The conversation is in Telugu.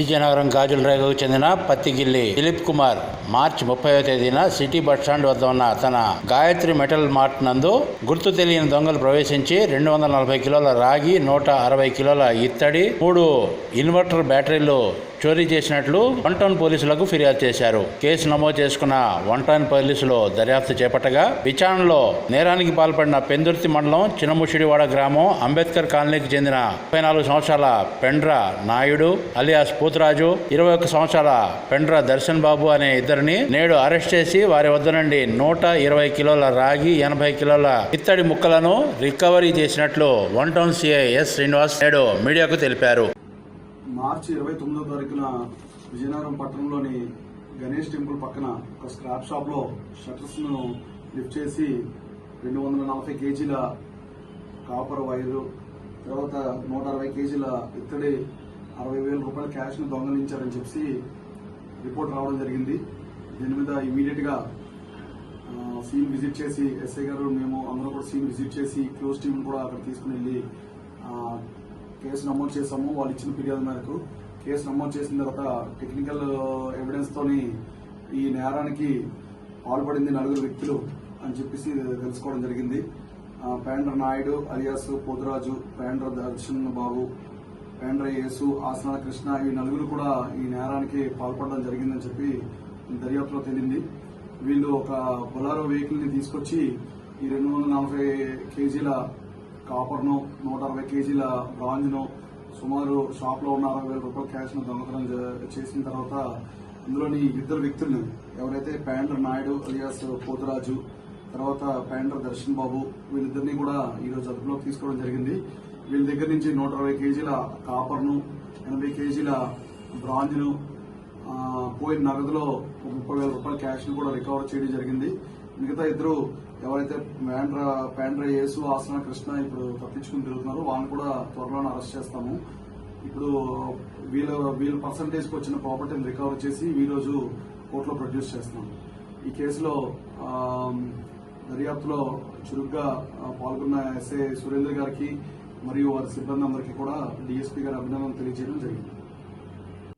విజయనగరం గాజుల రేగకు చెందిన పత్తిగిల్లి దిలీప్ కుమార్ మార్చి ముప్పైవ తేదీన సిటీ బస్ స్టాండ్ వద్ద ఉన్న తన గాయత్రి మెటల్ మార్ట్ నందు గుర్తు తెలియని దొంగలు ప్రవేశించి రెండు వందల నలభై కిలోల రాగి నూట అరవై కిలోల ఇత్తడి మూడు ఇన్వర్టర్ బ్యాటరీలు చోరీ చేసినట్లు వన్ టౌన్ పోలీసులకు ఫిర్యాదు చేశారు. కేసు నమోదు చేసుకున్న వన్ టౌన్ పోలీసులు దర్యాప్తు చేపట్టగా విచారణలో నేరానికి పాల్పడిన పెందుర్తి మండలం చినముషిడివాడ గ్రామం అంబేద్కర్ కాలనీకి చెందిన ముప్పై నాలుగు సంవత్సరాల పెండ్ర నాయుడు అలియాస్ పూతరాజు ఇరవై ఒక్క సంవత్సరాల పెండ్ర దర్శన్ బాబు అనే ఇద్దరిని నేడు అరెస్ట్ చేసి వారి వద్ద నుండి నూట ఇరవై కిలోల రాగి ఎనభై కిలోల ఇత్తడి ముక్కలను రికవరీ చేసినట్లు one town CI S Srinivas నేడు మీడియాకు తెలిపారు. మార్చి ఇరవై తొమ్మిదో తారీఖున విజయనగరం పట్టణంలోని గణేష్ టెంపుల్ పక్కన ఒక స్క్రాప్ షాప్లో ను లిఫ్ట్ చేసి రెండు వందల నలభై కేజీల కాపర్ వైరు తర్వాత నూట అరవై కేజీల ఇత్తడి అరవై వేల రూపాయల క్యాష్ను దొంగలించారని చెప్పి రిపోర్ట్ రావడం జరిగింది. దీని మీద ఇమీడియట్గా సీన్ విజిట్ చేసి ఎస్ఐ గారు మేము అందరం కూడా సీన్ విజిట్ చేసి క్లోజ్ టీం కూడా అక్కడ తీసుకుని వెళ్ళి కేసు నమోదు చేసాము వాళ్ళు ఇచ్చిన ఫిర్యాదు మేరకు కేసు నమోదు చేసిన తర్వాత టెక్నికల్ ఎవిడెన్స్ uh, తోని ఈ నేరానికి పాల్పడింది నలుగురు వ్యక్తులు అని చెప్పేసి తెలుసుకోవడం జరిగింది. పేండ్ర నాయుడు అలియాస్ పోతురాజు పేండ్ర దర్శన్ బాబు పేండ్ర యేసు ఆసనాల కృష్ణ ఈ నలుగురు కూడా ఈ నేరానికి పాల్పడడం జరిగిందని చెప్పి దర్యాప్తులో తేలింది. వీళ్ళు ఒక బొలారో వెహికల్ని తీసుకొచ్చి ఈ రెండు వందల నలభై కేజీల కాపర్ను నూట అరవై కేజీల బ్రాంజ్ను సుమారు షాప్లో ఉన్న అరవై వేల రూపాయల క్యాష్ను దొంగతనం చేసిన తర్వాత ఇందులోని ఇద్దరు వ్యక్తులను ఎవరైతే ప్యాండర్ నాయుడు అలియాస్ పోతురాజు తర్వాత ప్యాండర్ దర్శన్ బాబు వీళ్ళిద్దరిని కూడా ఈ రోజు అదుపులోకి తీసుకోవడం జరిగింది. వీళ్ళ దగ్గర నుంచి నూట అరవై కేజీల కాపర్ను ఎనభై కేజీల బ్రాంజ్ను పోయిన నగదులో ముప్పై వేల రూపాయల క్యాష్ను కూడా రికవర్ చేయడం జరిగింది. మిగతా ఇద్దరు ఎవరైతే ప్యాండ్ర ప్యాండ్ర యేసు ఆసన కృష్ణ ఇప్పుడు తప్పించుకుని తిరుగుతున్నారో వాళ్ళని కూడా త్వరలోనే అరెస్ట్ చేస్తాము. ఇప్పుడు వీళ్ళ వీళ్ళ పర్సంటేజ్కి వచ్చిన ప్రాపర్టీని రికవర్ చేసి ఈ రోజు కోర్టులో ప్రొడ్యూస్ చేస్తున్నాం. ఈ కేసులో దర్యాప్తులో చురుగ్గా పాల్గొన్న ఎస్ఐ సురేంద్ర గారికి మరియు వారి సిబ్బంది అందరికీ కూడా డిఎస్పీ గారి అభినందనలు తెలియజేయడం జరిగింది.